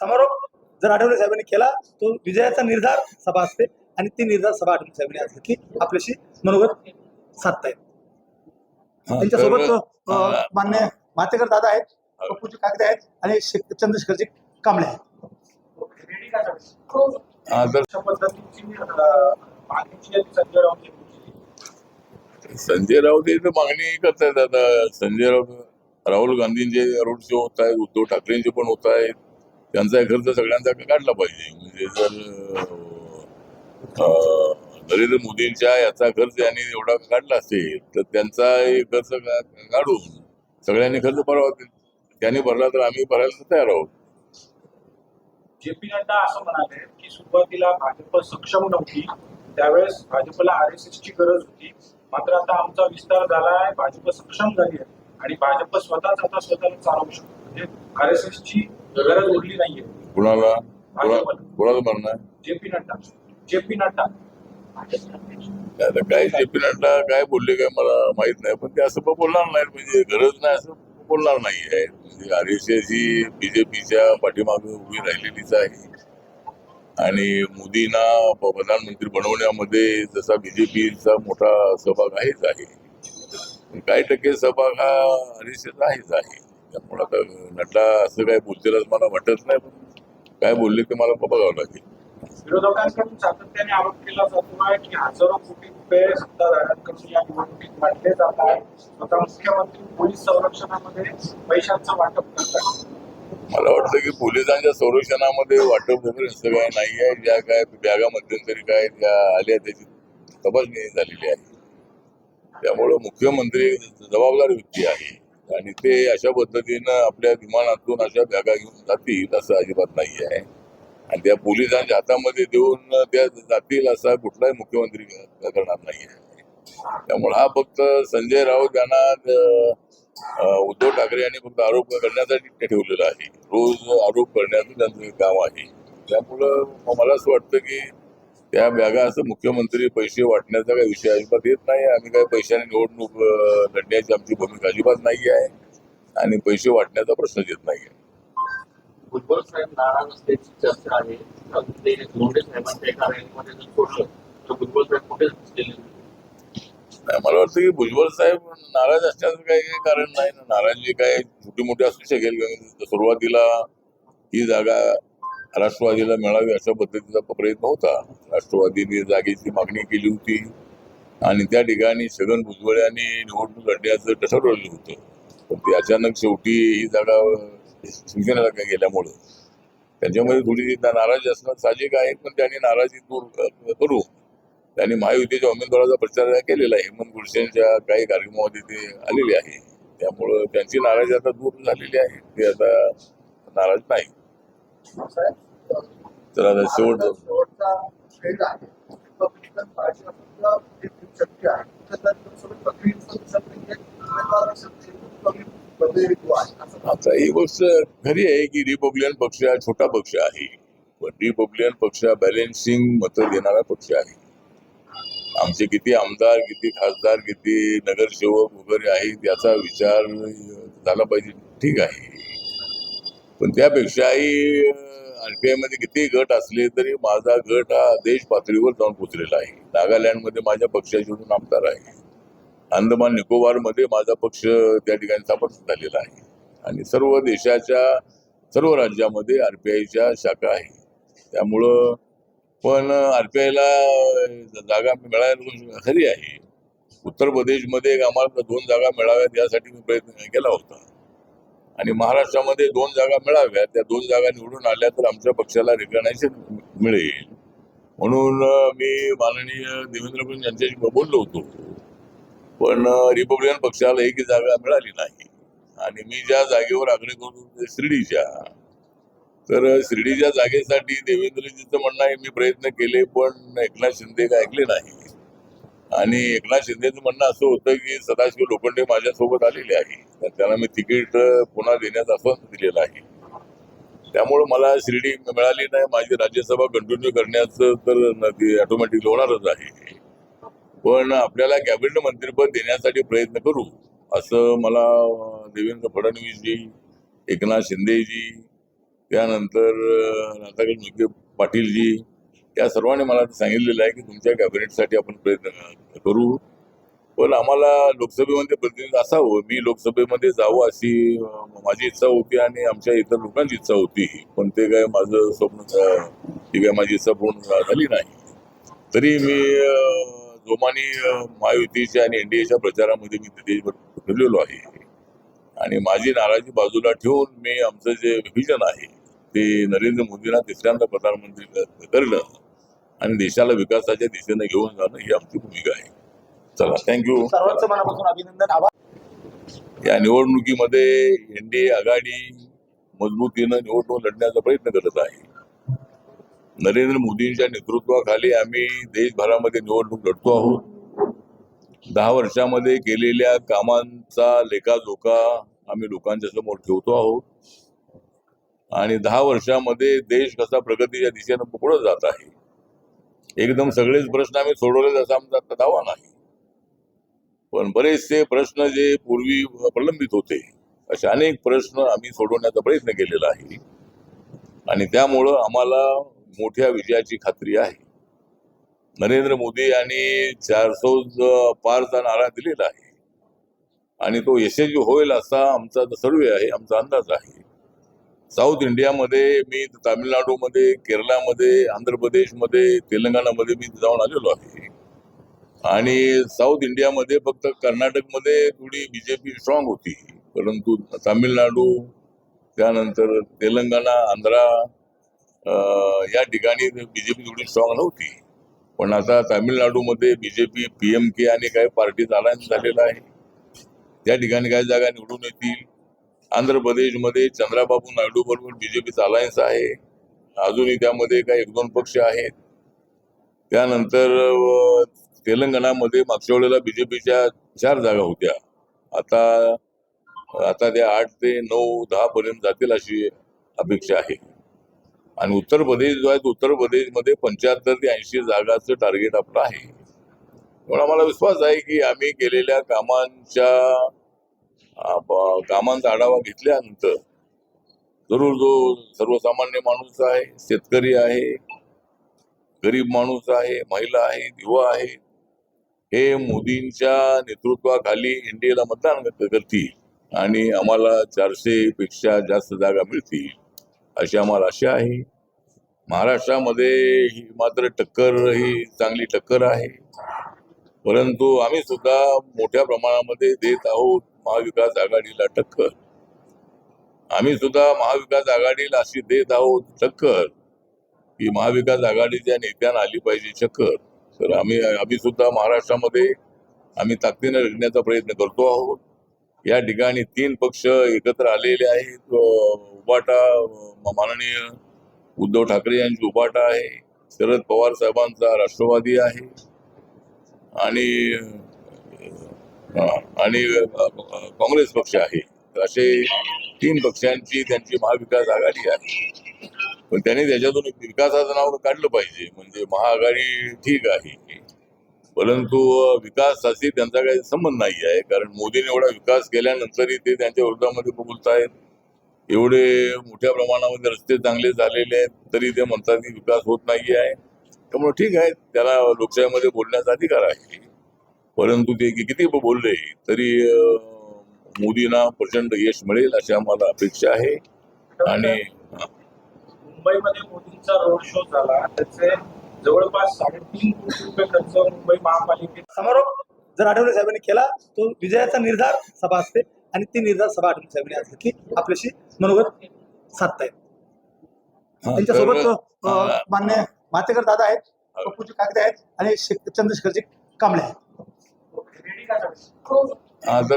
समारोप जर आठवले साहेबांनी केला तो विजयाचा निर्धार सभा असते आणि ती निर्धार सभा आठवले साहेबांनी आज घेतली. आपल्याशी मनोगत साधतायत त्यांच्यासोबत मान्य मातेकर दादा आहेत पप्पूजी कागदे आहेत आणि चंद्रशेखरजी कांबळे आहेत. संजय राऊत मागणी करतायत आता. संजय राऊत राहुल गांधींचे रोड शो होत आहेत उद्धव ठाकरेंचे पण होत आहेत. त्यांचा खर्च सगळ्यांचा काढला पाहिजे. म्हणजे जर नरेंद्र मोदींच्या याचा खर्च यांनी एवढा काढला असेल तर त्यांचा खर्च काढून सगळ्यांनी खर्च भरावा त्यांनी भरला तर आम्ही भरायला तयार आहोत. जे पी नड्डा असं म्हणाले की सुरुवातीला भाजप सक्षम नव्हती. त्यावेळेस भाजपला आर एस एस ची गरज होती. मात्र आता आमचा विस्तार झाला आहे भाजप सक्षम झाली आहे. आणि भाजप स्वतःच आता स्वतःला चालवू शकतो. म्हणजे आर एस एस ची गरज उरली नाहीये. कुणाला कुणा- कुणाला म्हणणं आहे J P Nadda. J P Nadda काय जे पी नड्डा काय बोलले काय मला माहीत नाही पण ते असं पण बोलणार नाही म्हणजे गरज नाही असं बोलणार नाही आहे म्हणजे आर एस एस ही बीजेपीच्या पाठीमागे उभी राहिलेलीच आहे. आणि मोदींना प्रधानमंत्री बनवण्यामध्ये जसा बीजेपीचा मोठा सहभाग आहेच आहे. काही टक्के सहभाग हा आर एस एस आहेच आहे. त्यामुळे आता नड्डा असं काय बोलतील मला वाटत नाही. पण काय बोलले ते मला बघावं लागेल. विरोधकांकडून सातत्याने आरोप केला जातो आहे की हजारो कोटी रुपये सत्ताधाऱ्यांकडून या निवडणुकीत वाटले जात आहे स्वतः मुख्यमंत्री पोलीस संरक्षणामध्ये पैशांचं वाटप करतात मला वाटतं की पोलिसांच्या संरक्षणामध्ये वाटप वगैरे असं काय नाही आहे. ज्या काय बॅगा मध्यंतरी काय त्या आल्या त्याची तपासणी झालेली आहे. त्यामुळं मुख्यमंत्री जबाबदार व्यक्ती आहे. आणि ते अशा पद्धतीनं आपल्या विमानातून अशा बॅगा घेऊन जातील असं अजिबात नाही आहे आणि त्या पोलिसांच्या हातामध्ये देऊन त्या जातील असा कुठलाही मुख्यमंत्री करणार नाही आहे त्यामुळे हा फक्त संजय राऊत यांना उद्धव ठाकरे यांनी फक्त आरोप करण्यासाठी ठेवलेला आहे. रोज आरोप करण्याचं त्यांचं काम आहे. त्यामुळं मला असं वाटतं की त्या बॅगा असं मुख्यमंत्री पैसे वाटण्याचा काही विषय अजिबात येत नाही. आम्ही काही पैशाने निवडणूक लढण्याची आमची भूमिका अजिबात नाही आहे आणि पैसे वाटण्याचा प्रश्नच येत नाही आहे भुजबळ साहेब नाराज असल्याची चर्चा आहे. ते लोंढे साहेबांच्या एका रॅलीमध्ये जर सोडलं तर भुजबळ साहेब कुठेच दिसलेले नाही. नाही, मला वाटतं की भुजबळ साहेब नाराज असण्याचं काही काही कारण नाही. नाराजी काय छोटी मोठी असू शकेल. सुरुवातीला ही जागा राष्ट्रवादीला मिळावी अशा पद्धतीचा प्रयत्न होता. राष्ट्रवादीने जागेची मागणी केली होती आणि त्या ठिकाणी छगन भुजबळ यांनी निवडणूक लढण्याचं ठरवलेलं होतं? पण ते अचानक शेवटी ही जागा शिवसेनेला काय गेल्यामुळं. त्यांच्यामध्ये थोडी नाराजी असणं साहजिक आहे पण त्यांनी नाराजी दूर करू. त्यांनी महायुतीच्या उमेदवाराचा प्रचार केलेला आहे. हेमंत गुडसेंच्या काही कार्यक्रमामध्ये ते आलेले आहे. त्यामुळं त्यांची नाराजी आता दूर झालेली आहे. ते आता नाराज नाही. तर आता शेवट आता ही। गोष्ट खरी आहे की रिपब्लिकन पक्ष हा छोटा पक्ष आहे पण रिपब्लिकन पक्ष हा बॅलेन्सिंग मतं देणारा पक्ष आहे आमचे किती आमदार किती खासदार किती नगरसेवक वगैरे आहेत याचा विचार झाला पाहिजे. ठीक आहे. पण त्यापेक्षाही आरपीआयमध्ये किती गट असले तरी माझा गट हा देश पातळीवर जाऊन पोचलेला आहे. नागालँडमध्ये माझ्या पक्षाचे आमदार आहे. अंदमान निकोबारमध्ये माझा पक्ष त्या ठिकाणी स्थापन झालेला आहे. आणि सर्व देशाच्या सर्व राज्यामध्ये आरपीआयच्या शाखा आहे. त्यामुळं पण आरपीआयला जागा मिळायला खरी आहे. उत्तर प्रदेशमध्ये आम्हाला दोन जागा मिळाव्यात यासाठी मी प्रयत्न केला होता. आणि महाराष्ट्रामध्ये दोन जागा मिळाव्या त्या दोन जागा निवडून आल्या तर आमच्या पक्षाला रिकग्नायझेशन मिळेल. म्हणून मी माननीय देवेंद्र फडणवीस यांच्याशी बोललो होतो. पण रिपब्लिकन पक्षाला एकही जागा मिळाली नाही. आणि मी ज्या जागेवर आग्रह करतो शिर्डीच्या. तर शिर्डीच्या जागेसाठी देवेंद्रजीचं म्हणणं आहे मी प्रयत्न केले पण एकनाथ शिंदे काय ऐकले नाही. आणि एकनाथ शिंदेचं म्हणणं असं होतं की सदाशिव लोखंडे माझ्यासोबत आलेले आहे. तर त्यांना मी तिकीट पुन्हा देण्याचं आश्वासन दिलेलं आहे. त्यामुळं मला शिर्डी मिळाली नाही. माझी राज्यसभा कंटिन्यू करण्याचं तर ते ऑटोमॅटिक होणारच आहे. पण आपल्याला कॅबिनेट मंत्रीपद देण्यासाठी प्रयत्न करू असं मला देवेंद्र फडणवीसजी एकनाथ शिंदेजी त्यानंतर राधाकृष्ण विखे पाटीलजी या सर्वांनी मला सांगितलेलं आहे की तुमच्या कॅबिनेटसाठी आपण प्रयत्न करू. पण आम्हाला लोकसभेमध्ये प्रतिनिधी असावं. मी लोकसभेमध्ये जावं अशी माझी इच्छा होती आणि आमच्या इतर लोकांची इच्छा होती. पण ते काय माझं स्वप्न ती काय माझी इच्छा पूर्ण झाली नाही. तरी मी जोमाने महायुतीच्या आणि एनडीएच्या प्रचारामध्ये मी देशभर ठरलेलो आहे. आणि माझी नाराजी बाजूला ठेवून मी आमचं जे विजन आहे ते नरेंद्र मोदींना तिसऱ्यांदा प्रधानमंत्री क- करणं आणि देशाला विकासाच्या दिशेने घेऊन जाणं ही आमची भूमिका आहे. चला थँक्यू सर्वांचं मनापासून अभिनंदन आभार. या निवडणुकीमध्ये एनडीए आघाडी मजबूतीनं निवडणूक लढण्याचा प्रयत्न करत आहे. नरेंद्र मोदींच्या नेतृत्वाखाली आम्ही देशभरामध्ये निवडणूक लढतो आहोत. दहा वर्षामध्ये केलेल्या कामांचा लेखाजोखा आम्ही लोकांच्या समोर ठेवतो आहोत. आणि दहा वर्षामध्ये देश कसा प्रगतीच्या दिशेनं पुढे जात आहे एकदम सगळेच प्रश्न आम्ही सोडवले असा आमचा दावा नाही. पण बरेचसे प्रश्न जे पूर्वी प्रलंबित होते असे अनेक प्रश्न आम्ही सोडवण्याचा प्रयत्न केलेला आहे. आणि त्यामुळं आम्हाला मोठ्या विजयाची खात्री आहे. नरेंद्र मोदी यांनी चारसो पारचा नारा दिलेला आहे. आणि तो यशस्वी होईल असा आमचा सर्वे आहे आमचा अंदाज आहे. साऊथ इंडियामध्ये मी तामिळनाडूमध्ये केरळामध्ये आंध्र प्रदेशमध्ये तेलंगणामध्ये मी जाऊन आलेलो आहे. आणि साऊथ इंडियामध्ये फक्त कर्नाटकमध्ये थोडी बीजेपी स्ट्रॉंग होती. परंतु तामिळनाडू त्यानंतर तेलंगणा आंध्रा या ठिकाणी बीजेपी थोडी स्ट्रॉंग नव्हती. पण आता तामिळनाडूमध्ये बीजेपी पी एम के आणि काही पार्टीज अलायन्स झालेला आहे त्या ठिकाणी काही जागा निवडून येतील. आंध्र प्रदेशमध्ये चंद्राबाबू नायडू बरोबर बीजेपीचा अलायन्स आहे. अजूनही त्यामध्ये काही एक दोन पक्ष आहेत. त्यानंतर तेलंगणामध्ये मागच्या वेळेला बीजेपीच्या चार जागा होत्या. आता आता त्या आठ ते नऊ दहा पर्यंत जातील अशी अपेक्षा आहे. आणि उत्तर प्रदेश जो आहे तो उत्तर प्रदेशमध्ये पंच्याहत्तर ते ऐंशी जागाचं टार्गेट आपलं आहे. म्हणून आम्हाला विश्वास आहे की आम्ही केलेल्या कामांच्या कामांचा आढावा घेतल्यानंतर जरूर जो सर्वसामान्य माणूस आहे शेतकरी आहे गरीब माणूस आहे महिला आहे युवा आहे हे मोदींच्या नेतृत्वाखाली एनडीएला मतदान करतील आणि आम्हाला चारशे पेक्षा जास्त जागा मिळतील अशी आम्हाला आशा आहे. महाराष्ट्रामध्ये ही मात्र टक्कर ही चांगली टक्कर आहे. परंतु आम्ही सुद्धा मोठ्या प्रमाणामध्ये देत आहोत. महाविकास आघाडीला टक्कर. आम्ही सुद्धा महाविकास आघाडीला अशी देत आहोत टक्कर. की महाविकास आघाडीच्या नेत्यानं आली पाहिजे चक्कर. तर आम्ही आम्ही सुद्धा महाराष्ट्रामध्ये आम्ही ताकदीने लढण्याचा प्रयत्न करतो आहोत. या ठिकाणी तीन पक्ष एकत्र आलेले आहेत. उबाटा माननीय उद्धव ठाकरे यांची उबाटा आहे. शरद पवार साहेबांचा राष्ट्रवादी आहे. आणि आणि काँग्रेस पक्ष आहे. तर असे तीन पक्षांची त्यांची महाविकास आघाडी आहे. पण त्यांनी त्याच्यातून विकासाचं नाव काढलं पाहिजे. म्हणजे महाआघाडी ठीक आहे. परंतु विकासाशी त्यांचा काही संबंध नाही आहे. कारण मोदीने एवढा विकास केल्यानंतरही ते त्यांच्या विरोधामध्ये बोलतायत एवढे मोठ्या प्रमाणामध्ये रस्ते चांगले झालेले आहेत तरी ते म्हणतात की विकास होत नाही आहे त्यामुळे ठीक आहे त्याला लोकशाहीमध्ये बोलण्याचा अधिकार आहे. परंतु ते किती बोलले तरी मोदींना प्रचंड यश मिळेल अशी आम्हाला अपेक्षा आहे. आणि हा. मुंबईमध्ये मोदींचा रोड शो झाला. त्याचे जवळपास साडेतीन कोटी रुपये खर्च मुंबई महापालिकेत समारोप जर आठवले साहेबांनी केला तो विजयाचा निर्धार सभा असते आणि ती निर्धार सभा आठवले साहेबांनी आज घेतली. आपल्याशी मनोगत साधतायत त्यांच्यासोबत मान्य मातेकर दादा आहेत पप्पूजी कागदे आहेत आणि चंद्रशेखरजी कांबळे आहेत. रेडी का झालं? हा, तर